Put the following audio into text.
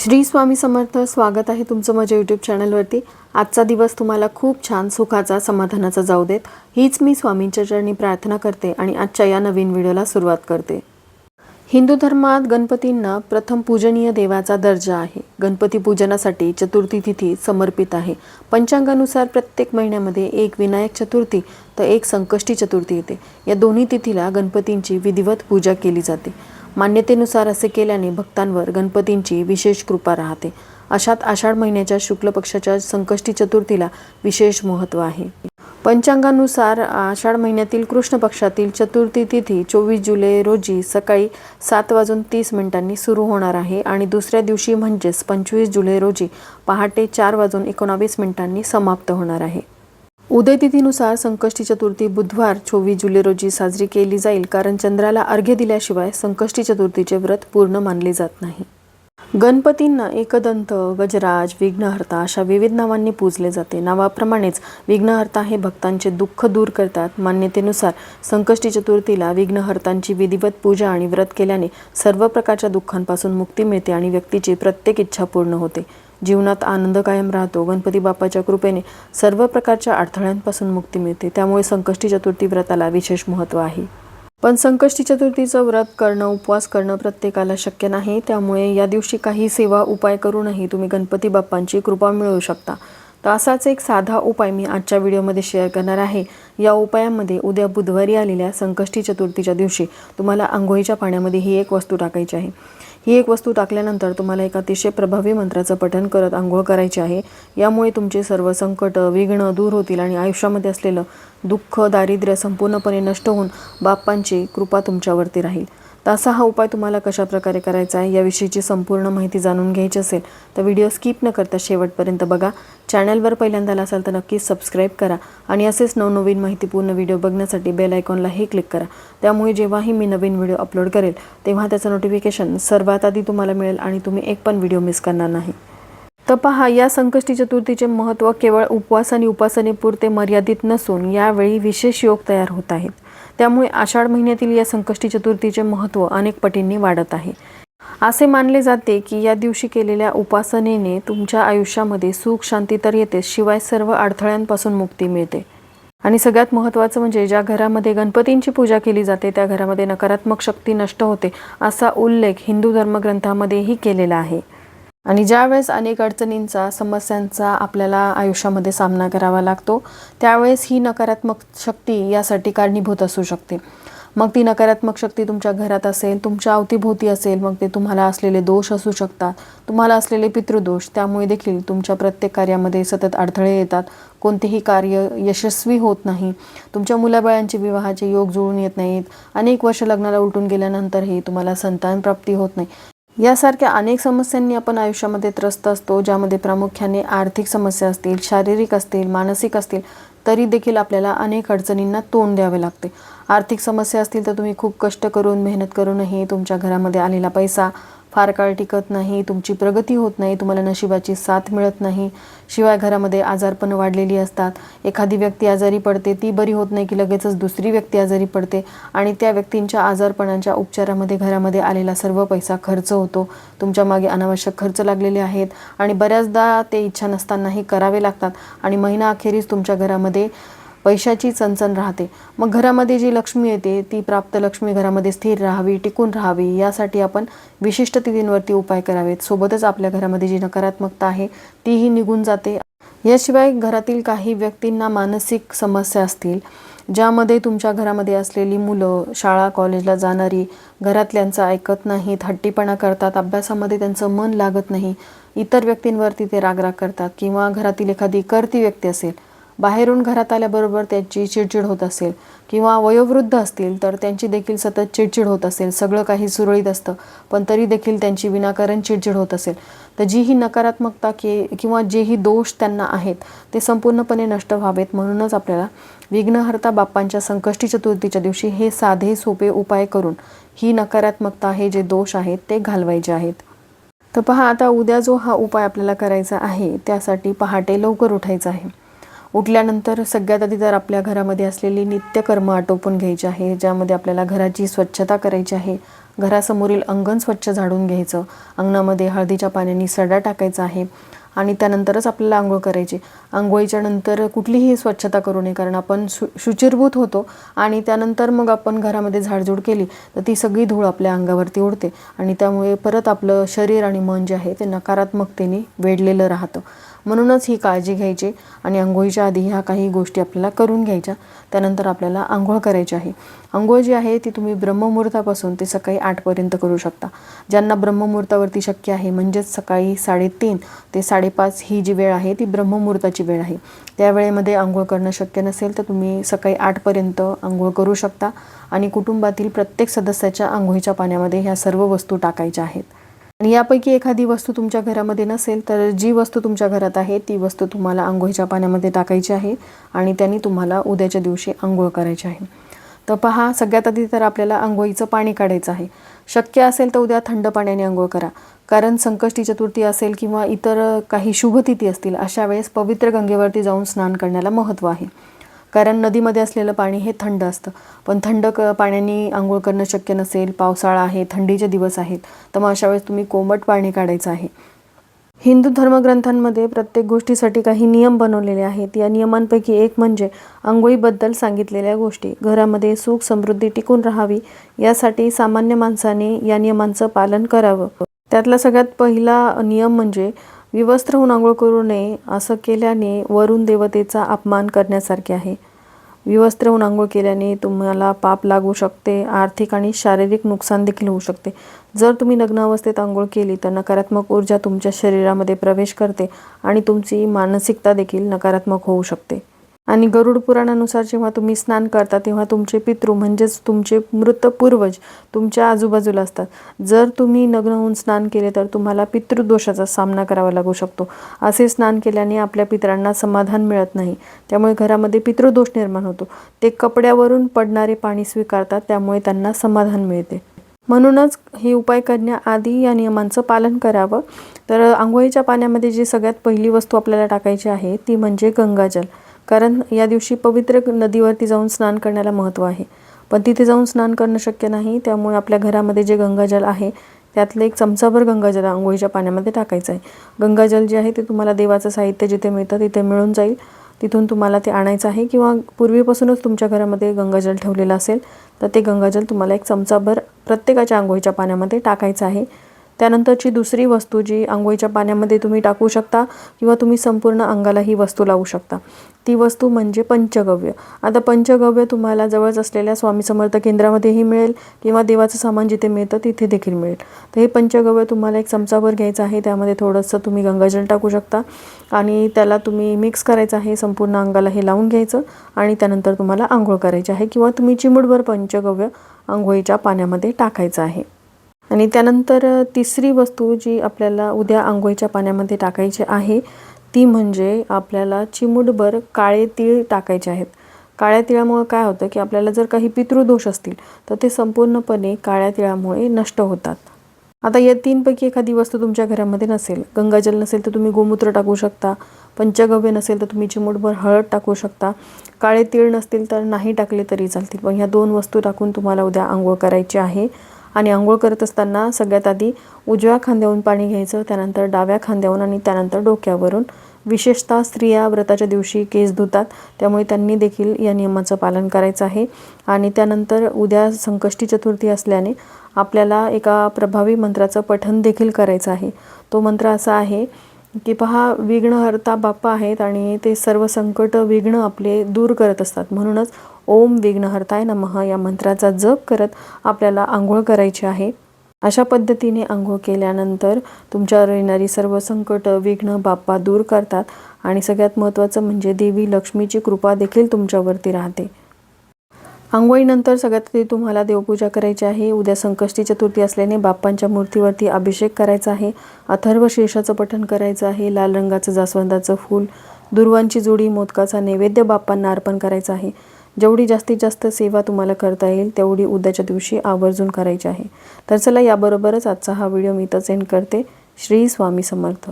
श्री स्वामी समर्थ स्वागत आहे तुमचं माझ्या यूट्यूब चॅनलवरती आजचा दिवस तुम्हाला खूप छान सुखाचा समाधानाचा जाऊ देत. हीच मी स्वामींच्या चरणी प्रार्थना करते आणि आजच्या या नवीन व्हिडिओला सुरुवात करते. हिंदू धर्मात गणपतींना प्रथम पूजनीय देवाचा दर्जा आहे. गणपती पूजनासाठी चतुर्थी तिथी समर्पित आहे. पंचांगानुसार प्रत्येक महिन्यामध्ये एक विनायक चतुर्थी तर एक संकष्टी चतुर्थी येते. या दोन्ही तिथीला गणपतींची विधिवत पूजा केली जाते. मान्यतेनुसार असे केल्याने भक्तांवर गणपतींची विशेष कृपा राहते. अशात आषाढ महिन्याच्या शुक्ल पक्षाच्या संकष्टी चतुर्थीला विशेष महत्त्व आहे. पंचांगानुसार आषाढ महिन्यातील कृष्ण पक्षातील चतुर्थी तिथी चोवीस जुलै रोजी सकाळी सात वाजून तीस मिनिटांनी सुरू होणार आहे आणि दुसऱ्या दिवशी म्हणजेच पंचवीस जुलै रोजी पहाटे चार वाजून एकोणावीस मिनिटांनी समाप्त होणार आहे. उदयतिथीनुसार संकष्टी चतुर्थी बुधवार चोवीस जुलै रोजी साजरी केली जाईल कारण चंद्राला अर्घ्य दिल्याशिवाय संकष्टी चतुर्थीचे व्रत पूर्ण मानले जात नाही. गणपतींना एकदंत गजराज विघ्नहर्ता अशा विविध नावांनी पूजले जाते. नावाप्रमाणेच विघ्नहर्ता हे भक्तांचे दुःख दूर करतात. मान्यतेनुसार संकष्टी चतुर्थीला विघ्नहर्तांची विधिवत पूजा आणि व्रत केल्याने सर्व प्रकारच्या दुःखांपासून मुक्ती मिळते आणि व्यक्तीची प्रत्येक इच्छा पूर्ण होते. जीवनात आनंद कायम राहतो. गणपती बाप्पाच्या कृपेने सर्व प्रकारच्या अडथळ्यांपासून मुक्ती मिळते. त्यामुळे संकष्टी चतुर्थी व्रताला विशेष महत्त्व आहे. पण संकष्टी चतुर्थीचं व्रत करणं उपवास करणं प्रत्येकाला शक्य नाही. त्यामुळे या दिवशी काही सेवा उपाय करूनही तुम्ही गणपती बाप्पांची कृपा मिळवू शकता. तर असाच एक साधा उपाय मी आजच्या व्हिडिओमध्ये शेअर करणार आहे. या उपायामध्ये उद्या बुधवारी आलेल्या संकष्टी चतुर्थीच्या दिवशी तुम्हाला आंघोळीच्या पाण्यामध्ये ही एक वस्तू टाकायची आहे. ही एक वस्तू टाकल्यानंतर तुम्हाला एक अतिशय प्रभावी मंत्राचं पठण करत आंघोळ करायची आहे. यामुळे तुमचे सर्व संकट विघ्न दूर होतील आणि आयुष्यामध्ये असलेलं दुःख दारिद्र्य संपूर्णपणे नष्ट होऊन बाप्पांची कृपा तुमच्यावरती राहील. तर असा हा उपाय तुम्हाला कशा प्रकारे करायचा आहे याविषयीची संपूर्ण माहिती जाणून घ्यायची असेल तर व्हिडिओ स्किप न करता शेवटपर्यंत बघा. चॅनलवर पहिल्यांदा आला असाल तर नक्कीच सबस्क्राईब करा आणि असेच नवनवीन माहितीपूर्ण व्हिडिओ बघण्यासाठी बेल आयकॉनलाही क्लिक करा. त्यामुळे जेव्हाही मी नवीन व्हिडिओ अपलोड करेल तेव्हा त्याचं नोटिफिकेशन सर्वात आधी तुम्हाला मिळेल आणि तुम्ही एक पण व्हिडिओ मिस करणार नाही. तर पहा या संकष्टी चतुर्थीचे महत्त्व केवळ उपवास आणि उपासनेपुरते मर्यादित नसून यावेळी विशेष योग तयार होत आहेत. त्यामुळे आषाढ महिन्यातील या संकष्टी चतुर्थीचे महत्त्व अनेक पटींनी वाढत आहे. असे मानले जाते की या दिवशी केलेल्या उपासनेने तुमच्या आयुष्यामध्ये सुख शांती तर येते शिवाय सर्व अडथळ्यांपासून मुक्ती मिळते. आणि सगळ्यात महत्त्वाचं म्हणजे ज्या घरामध्ये गणपतींची पूजा केली जाते त्या घरामध्ये नकारात्मक शक्ती नष्ट होते असा उल्लेख हिंदू धर्मग्रंथामध्येही केलेला आहे. आणि ज्यावेळेस अनेक अडचणींचा समस्यांचा आपल्याला आयुष्यामध्ये सामना करावा लागतो त्यावेळेस ही नकारात्मक शक्ती यासाठी कारणीभूत असू शकते. मग ती नकारात्मक शक्ती तुमच्या घरात असेल तुमच्या अवतीभोवती असेल मग ते तुम्हाला असलेले दोष असू शकतात. तुम्हाला असलेले पितृदोष त्यामुळे देखील तुमच्या प्रत्येक कार्यामध्ये सतत अडथळे येतात. कोणतेही कार्य यशस्वी होत नाही. तुमच्या मुलाबाळांचे विवाहाचे योग जुळून येत नाहीत. अनेक वर्ष लग्नाला उलटून गेल्यानंतरही तुम्हाला संतान प्राप्ती होत नाही. यासारख्या अनेक समस्यांनी आपण आयुष्यामध्ये त्रस्त असतो ज्यामध्ये प्रामुख्याने आर्थिक समस्या असतील शारीरिक असतील मानसिक असतील तरी देखील आपल्याला अनेक अडचणींना तोंड द्यावे लागते. आर्थिक समस्या असतील तर तुम्ही खूप कष्ट करून मेहनत करूनही तुमच्या घरामध्ये आलेला पैसा फार काळ टिकत नाही तुमची प्रगती होत नाही तुम्हाला नशिबाची साथ मिळत नाही. शिवाय घरामध्ये आजारपण वाढलेली असतात. एखादी व्यक्ती आजारी पडते ती बरी होत नाही की लगेचच दुसरी व्यक्ती आजारी पडते आणि त्या व्यक्तींच्या आजारपणांच्या उपचारामध्ये घरामध्ये आलेला सर्व पैसा खर्च होतो. तुमच्या मागे अनावश्यक खर्च लागलेले आहेत आणि बऱ्याचदा ते इच्छा नसतानाही करावे लागतात आणि महिना अखेरीस तुमच्या घरामध्ये पैशाची चणचण राहते. मग घरामध्ये जी लक्ष्मी येते ती प्राप्त लक्ष्मी घरामध्ये स्थिर राहावी टिकून राहावी यासाठी आपण विशिष्ट तिथींवरती उपाय करावेत. सोबतच आपल्या घरामध्ये जी नकारात्मकता आहे तीही निघून जाते. याशिवाय घरातील काही व्यक्तींना मानसिक समस्या असतील ज्यामध्ये तुमच्या घरामध्ये असलेली मुलं शाळा कॉलेजला जाणारी घरातल्यांचं ऐकत नाहीत हट्टीपणा करतात अभ्यासामध्ये त्यांचं मन लागत नाही इतर व्यक्तींवरती ते रागराग करतात किंवा घरातील एखादी करती व्यक्ती असेल बाहेरून घरात आल्याबरोबर त्यांची चिडचिड होत असेल किंवा वयोवृद्ध असतील तर त्यांची देखील सतत चिडचिड होत असेल. सगळं काही सुरळीत असतं पण तरी देखील त्यांची विनाकारण चिडचिड होत असेल. तर जी ही नकारात्मकता की किंवा जेही दोष त्यांना आहेत ते संपूर्णपणे नष्ट व्हावेत. म्हणूनच आपल्याला विघ्नहर्ता बाप्पांच्या संकष्टी चतुर्थीच्या दिवशी हे साधे सोपे उपाय करून ही नकारात्मकता हे जे दोष आहेत ते घालवायचे आहेत. तर पहा आता उद्या जो हा उपाय आपल्याला करायचा आहे त्यासाठी पहाटे लवकर उठायचं आहे. उठल्यानंतर सगळ्यात आधी तर आपल्या घरामध्ये असलेली नित्यकर्म आटोपून घ्यायची आहे ज्यामध्ये आपल्याला घराची स्वच्छता करायची आहे. घरासमोरील अंगण स्वच्छ झाडून घ्यायचं. अंगणामध्ये हळदीच्या पाण्याने सडा टाकायचा आहे आणि त्यानंतरच आपल्याला आंघोळ करायची. आंघोळीच्या नंतर कुठलीही स्वच्छता करू नये कारण आपण शु शुचिरभूत होतो आणि त्यानंतर मग आपण घरामध्ये झाडझूड केली तर ती सगळी धूळ आपल्या अंगावरती उडते आणि त्यामुळे परत आपलं शरीर आणि मन जे आहे ते नकारात्मकतेने वेढलेलं राहतं. म्हणूनच ही काळजी घ्यायची आणि आंघोळीच्या आधी ह्या काही गोष्टी आपल्याला करून घ्यायच्या. त्यानंतर आपल्याला आंघोळ करायची आहे. आंघोळ जी आहे ती तुम्ही ब्रह्ममुहूर्तापासून ते सकाळी आठपर्यंत करू शकता. ज्यांना ब्रह्ममुहूर्तावरती शक्य आहे म्हणजेच सकाळी साडेतीन ते साडेपाच ही जी वेळ आहे ती ब्रह्ममुहूर्ताची वेळ आहे. त्या वेळेमध्ये आंघोळ करणं शक्य नसेल तर तुम्ही सकाळी आठपर्यंत आंघोळ करू शकता. आणि कुटुंबातील प्रत्येक सदस्याच्या आंघोळीच्या पाण्यामध्ये ह्या सर्व वस्तू टाकायच्या आहेत. आणि यापैकी एखादी वस्तू तुमच्या घरामध्ये नसेल तर जी वस्तू तुमच्या घरात आहे ती वस्तू तुम्हाला आंघोळीच्या पाण्यामध्ये टाकायची आहे आणि त्यांनी तुम्हाला उद्याच्या दिवशी आंघोळ करायची आहे. तर पहा सगळ्यात आधी तर आपल्याला आंघोळीचं पाणी काढायचं आहे. शक्य असेल तर उद्या थंड पाण्याने आंघोळ करा. कारण संकष्टी चतुर्थी असेल किंवा इतर काही शुभतिथी असतील अशा वेळेस पवित्र गंगेवरती जाऊन स्नान करण्याला महत्त्व आहे. कारण नदीमध्ये असलेलं पाणी हे थंड असतं. पण थंड क पाण्याने आंघोळ करणं शक्य नसेल पावसाळा आहे थंडीचे दिवस आहेत तर मग अशा वेळेस तुम्ही कोमट पाणी काढायचं आहे. हिंदू धर्मग्रंथांमध्ये प्रत्येक गोष्टीसाठी काही नियम बनवलेले आहेत. या नियमांपैकी एक म्हणजे आंघोळीबद्दल सांगितलेल्या गोष्टी घरामध्ये सुख समृद्धी टिकून राहावी यासाठी सामान्य माणसाने या नियमांचं पालन करावं. त्यातला सगळ्यात पहिला नियम म्हणजे विवस्त्र होऊन आंघोळ करू नये असं केल्याने वरुण देवतेचा अपमान करण्यासारखे आहे. विवस्त्र होऊन आंघोळ केल्याने तुम्हाला पाप लागू शकते आर्थिक आणि शारीरिक नुकसान देखील होऊ शकते. जर तुम्ही लग्नावस्थेत आंघोळ केली तर नकारात्मक ऊर्जा तुमच्या शरीरामध्ये प्रवेश करते आणि तुमची मानसिकता देखील नकारात्मक होऊ शकते. आणि गरुड पुराणानुसार जेव्हा तुम्ही स्नान करता तेव्हा तुमचे पितृ म्हणजेच तुमचे मृत पूर्वज तुमच्या आजूबाजूला असतात. जर तुम्ही नग्न होऊन स्नान केले तर तुम्हाला पितृदोषाचा सामना करावा लागू शकतो. असे स्नान केल्याने आपल्या पितरांना समाधान मिळत नाही. त्यामुळे घरामध्ये पितृदोष निर्माण होतो. ते कपड्यावरून पडणारे पाणी स्वीकारतात त्यामुळे त्यांना समाधान मिळते. म्हणूनच हे उपाय करण्याआधी या नियमांचं पालन करावं. तर आंघोळीच्या पाण्यामध्ये जी सगळ्यात पहिली वस्तू आपल्याला टाकायची आहे ती म्हणजे गंगाजल. कारण या दिवशी पवित्र नदीवरती जाऊन स्नान करण्याला महत्त्व आहे. पण तिथे जाऊन स्नान करणं शक्य नाही त्यामुळे आपल्या घरामध्ये जे गंगाजल आहे त्यातलं एक चमचाभर गंगाजल आंघोळीच्या पाण्यामध्ये टाकायचं आहे. गंगाजल जे आहे ते तुम्हाला देवाचं साहित्य जिथे मिळतं तिथे मिळून जाईल. तिथून तुम्हाला ते आणायचं आहे किंवा पूर्वीपासूनच तुमच्या घरामध्ये गंगाजल ठेवलेलं असेल तर ते गंगाजल तुम्हाला एक चमचाभर प्रत्येकाच्या आंघोळीच्या पाण्यामध्ये टाकायचं आहे. त्यानंतरची दुसरी वस्तू जी आंघोळीच्या पाण्यामध्ये तुम्ही टाकू शकता किंवा तुम्ही संपूर्ण अंगाला ही वस्तू लावू शकता. ती वस्तू म्हणजे पंचगव्य. आता पंचगव्य तुम्हाला जवळच असलेल्या स्वामी समर्थ केंद्रामध्येही मिळेल किंवा देवाचं सामान जिथे मिळतं तिथे देखील मिळेल. तर हे पंचगव्य तुम्हाला एक चमचाभर घ्यायचं आहे. त्यामध्ये थोडंसं तुम्ही गंगाजल टाकू शकता आणि त्याला तुम्ही मिक्स करायचं आहे. संपूर्ण अंगाला हे लावून घ्यायचं आणि त्यानंतर तुम्हाला आंघोळ करायची आहे किंवा तुम्ही चिमुडभर पंचगव्य आंघोळीच्या पाण्यामध्ये टाकायचं आहे. आणि त्यानंतर तिसरी वस्तू जी आपल्याला उद्या आंघोळीच्या पाण्यामध्ये टाकायची आहे ती म्हणजे आपल्याला चिमूटभर काळे तीळ टाकायचे आहेत. काळ्या तिळामुळे काय होतं की आपल्याला जर काही पितृदोष असतील तर ते संपूर्णपणे काळ्या तिळामुळे नष्ट होतात. आता या तीनपैकी एखादी वस्तू तुमच्या घरामध्ये नसेल गंगाजल नसेल तर तुम्ही गोमूत्र टाकू शकता पंचगव्य नसेल तर तुम्ही चिमूटभर हळद टाकू शकता काळे तीळ नसतील तर नाही टाकले तरी चालतील. पण ह्या दोन वस्तू टाकून तुम्हाला उद्या आंघोळ करायची आहे. आणि आंघोळ करत असताना सगळ्यात आधी उजव्या खांद्यावरून पाणी घ्यायचं त्यानंतर डाव्या खांद्यावरून आणि त्यानंतर डोक्यावरून. विशेषतः स्त्रिया व्रताच्या दिवशी केस धुतात त्यामुळे त्यांनी देखील या नियमाचं पालन करायचं आहे. आणि त्यानंतर उद्या संकष्टी चतुर्थी असल्याने आपल्याला एका प्रभावी मंत्राचं पठण देखील करायचं आहे. तो मंत्र असा आहे की पहा विघ्नहर्ता बाप्पा आहेत आणि ते सर्व संकट विघ्न आपले दूर करत असतात. म्हणूनच ओम विघ्नहर्ताय नमः या मंत्राचा जप करत आपल्याला आंघोळ करायची आहे. अशा पद्धतीने आंघोळ केल्यानंतर तुमच्यावर येणारी सर्व संकट विघ्न बाप्पा दूर करतात. आणि सगळ्यात महत्त्वाचं म्हणजे देवी लक्ष्मीची कृपा देखील तुमच्यावरती राहते. आंघोळीनंतर सगळ्यात आधी तुम्हाला देवपूजा करायची आहे. उद्या संकष्टी चतुर्थी असल्याने बाप्पांच्या मूर्तीवरती अभिषेक करायचा आहे. अथर्व शीर्षाचं पठण करायचं आहे. लाल रंगाचं जास्वंदाचं फूल दुर्वांची जोडी मोदकाचा नैवेद्य बाप्पांना अर्पण करायचा आहे. जेवढी जास्तीत जास्त सेवा तुम्हाला करता येईल तेवढी उद्याच्या दिवशी आवर्जून करायची आहे. तर चला याबरोबरच आजचा हा व्हिडिओ मी इथंच एंड करते. श्री स्वामी समर्थ.